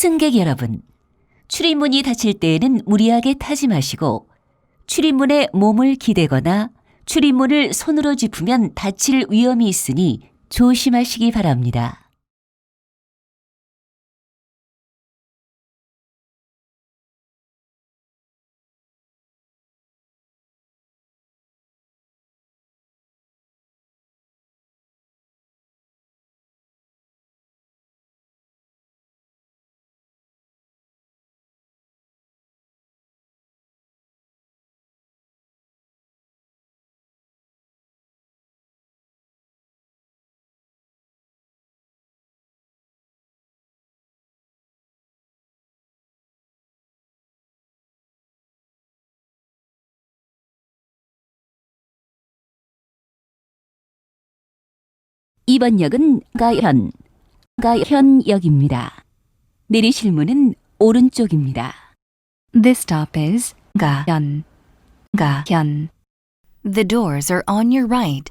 승객 여러분, 출입문이 닫힐 때에는 무리하게 타지 마시고 출입문에 몸을 기대거나 출입문을 손으로 짚으면 다칠 위험이 있으니 조심하시기 바랍니다. 이번 역은 가현, 가현 역입니다. 내리실 문은 오른쪽입니다. This stop is Gahyun. Gahyun. The doors are on your right.